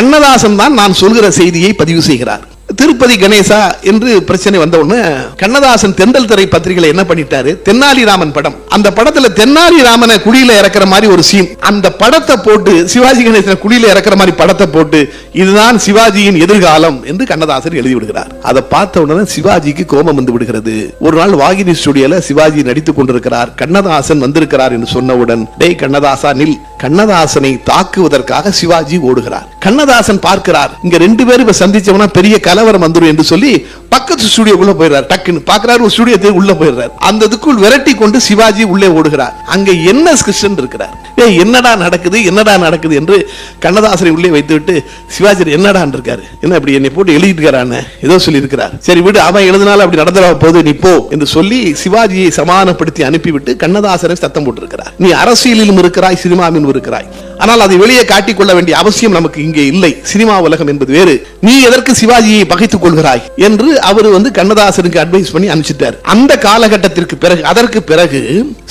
கண்ணதாசன் தான் நான் சொல்கிற செய்தியை பதிவு செய்கிறார். திருப்பதி கணேசா என்று பிரச்சனை வந்த உடனே கண்ணதாசன் தெந்தல் திரை பத்திரிகையில என்ன பண்ணிட்டாரு? தென்னாலிராமன் படம். அந்த படத்துல தென்னாலிராமனை குழியில இறக்குற மாதிரி ஒரு சீன் அந்த படத்தை போட்டு சிவாஜி கணேசனை குழியில இறக்குற மாதிரி படத்தை போட்டு இதுதான் சிவாஜியின் எதிர்காலம் என்று கண்ணதாசன் எழுதி விடுகிறார். அதை பார்த்த உடனே சிவாஜிக்கு கோபம் வந்து விடுகிறது. ஒரு நாள் வாகினி ஸ்டுடியோல சிவாஜி நடித்துக் கொண்டிருக்கிறார். கண்ணதாசன் வந்திருக்கிறார் என்று சொன்னவுடன் டேய் கண்ணதாசா நில். கண்ணதாசனை தாக்குவதற்காக சிவாஜி ஓடுகிறார். கண்ணதாசன் பார்க்கிறார். இங்க ரெண்டு பேரும் இப்ப சந்திச்சவனா பெரிய கலவரம் வந்துடும் என்று சொல்லி பக்கத்து ஸ்டுடியோக்குள்ள போயிடுறார். டக்குன்னு பாக்குறாரு ஒரு ஸ்டுடியோ உள்ள போயிடுறாரு. அந்த இதுக்குள் விரட்டி கொண்டு சிவாஜி உள்ளே ஓடுகிறார். அங்க என்ன கிருஷ்ணன் இருக்கிறார்? ஏ என்னடா நடக்குது என்னடா நடக்குது என்று கண்ணதாசனை உள்ளே வைத்துவிட்டு சிவாஜி என்னடான் இருக்காரு? என்ன இப்படி என்னை போட்டு எழுதிட்டு ஏதோ சொல்லி இருக்கிறார் சரி விடு அவன் எழுதினாலும் அப்படி நடந்துடா போது நீ போ என்று சொல்லி சிவாஜியை சமாதானப்படுத்தி அனுப்பிவிட்டு கண்ணதாசனை சத்தம் போட்டிருக்கிறார். நீ அரசியலிலும் இருக்கிறாய் சினிமாவிலும் இருக்கிறாய். ஆனால் அதை வெளியே காட்டிக் கொள்ள வேண்டிய அவசியம் நமக்கு இங்கே இல்லை. சினிமா உலகம் என்பது வேறு. நீ எதற்கு சிவாஜியை பகைத்துக் கொள்கிறாய்? என்று அவர் வந்து கண்ணதாசனுக்கு அட்வைஸ் பண்ணி அனுப்பிச்சிட்டார். அந்த காலகட்டத்திற்கு பிறகு அதற்கு பிறகு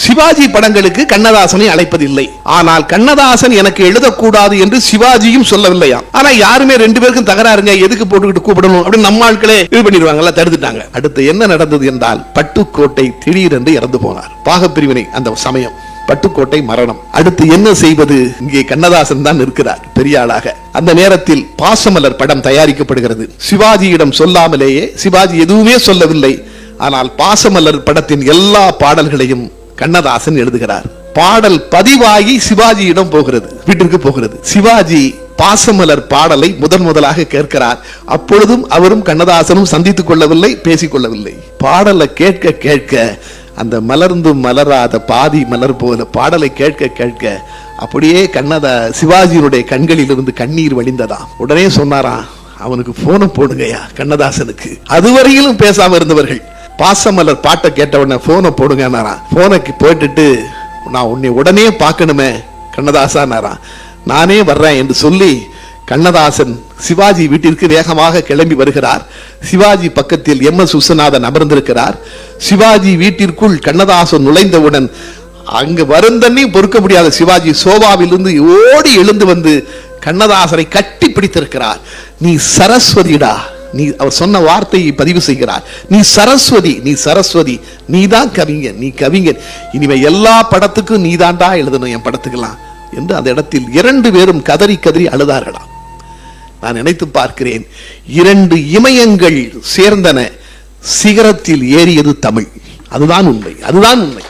சிவாஜி படங்களுக்கு கண்ணதாசனை அழைப்பதில்லை. ஆனால் கண்ணதாசன் எனக்கு எழுதக்கூடாது என்று சிவாஜியும் சொல்லவில்லையாம் ஆனா யாருமே ரெண்டு பேருக்கும் தகராறுங்க எதுக்கு போட்டுக்கிட்டு கூப்பிடணும் அப்படின்னு நம்ம ஆட்களே இது பண்ணிடுவாங்கல்ல தடுத்துட்டாங்க. அடுத்து என்ன நடந்தது என்றால் பட்டுக்கோட்டை திடீரென்று இறந்து போனார். பாகப்பிரிவினை அந்த சமயம். பட்டுக்கோட்டை மரணம். அடுத்து என்ன செய்வது? இங்கே கண்ணதாசன் தான் இருக்கிறார் பெரிய ஆளாக. அந்த நேரத்தில் பாசமலர் படம் தயாரிக்கப்படுகிறது. சிவாஜியிடம் சொல்லாமலேயே சிவாஜி எதுவுமே சொல்லவில்லை. ஆனால் பாசமலர் படத்தின் எல்லா பாடல்களையும் கண்ணதாசன் எழுதுகிறார். பாடல் பதிவாகி சிவாஜியிடம் போகிறது வீட்டிற்கு போகிறது. சிவாஜி பாசமலர் பாடலை முதன் முதலாக கேட்கிறார். அப்பொழுதும் அவரும் கண்ணதாசனும் சந்தித்துக் கொள்ளவில்லை பேசிக்கொள்ளவில்லை பாடலை கேட்க கேட்க அந்த மலர்ந்தும் மலராத பாதி மலர் போல பாடலை கேட்க கேட்க அப்படியே கண்ணத சிவாஜியினுடைய கண்களிலிருந்து கண்ணீர் வழிந்ததாம் உடனே சொன்னாராம் அவனுக்கு போனை போடுங்கயா கண்ணதாசனுக்கு. அதுவரையிலும் பேசாம இருந்தவர்கள் பாசமலர் பாட்டை கேட்ட உடனே போனை போடுங்கன்னாராம் போனைக்கு போட்டுட்டு நான் உன்னை உடனே பார்க்கணுமே கண்ணதாசானாராம் நானே வர்றேன் என்று சொல்லி கண்ணதாசன் சிவாஜி வீட்டிற்கு வேகமாக கிளம்பி வருகிறார். சிவாஜி பக்கத்தில் எம். எஸ். விஸ்வநாதன் அமர்ந்திருக்கிறார். சிவாஜி வீட்டிற்குள் கண்ணதாசன் நுழைந்தவுடன் அங்கு வருந்தண்ணி பொறுக்க முடியாத சிவாஜி. சோபாவிலிருந்து ஓடி எழுந்து வந்து கண்ணதாசனை கட்டி பிடித்திருக்கிறார். நீ சரஸ்வதிடா. நீ அவர் சொன்ன வார்த்தையை பதிவு செய்கிறார். நீ சரஸ்வதி நீ சரஸ்வதி. நீ தான் கவிஞன் நீ கவிஞன். இனிமே எல்லா படத்துக்கும் நீ தாண்டா எழுதணும் என் படத்துக்கெல்லாம். என்று அந்த இடத்தில் இரண்டு பேரும் கதறி கதறி அழுதார்களாம். நான் நினைத்து பார்க்கிறேன். இரண்டு இமயங்கள் சேர்ந்தன. சிகரத்தில் ஏறியது தமிழ். அதுதான் உண்மை. அதுதான் உண்மை.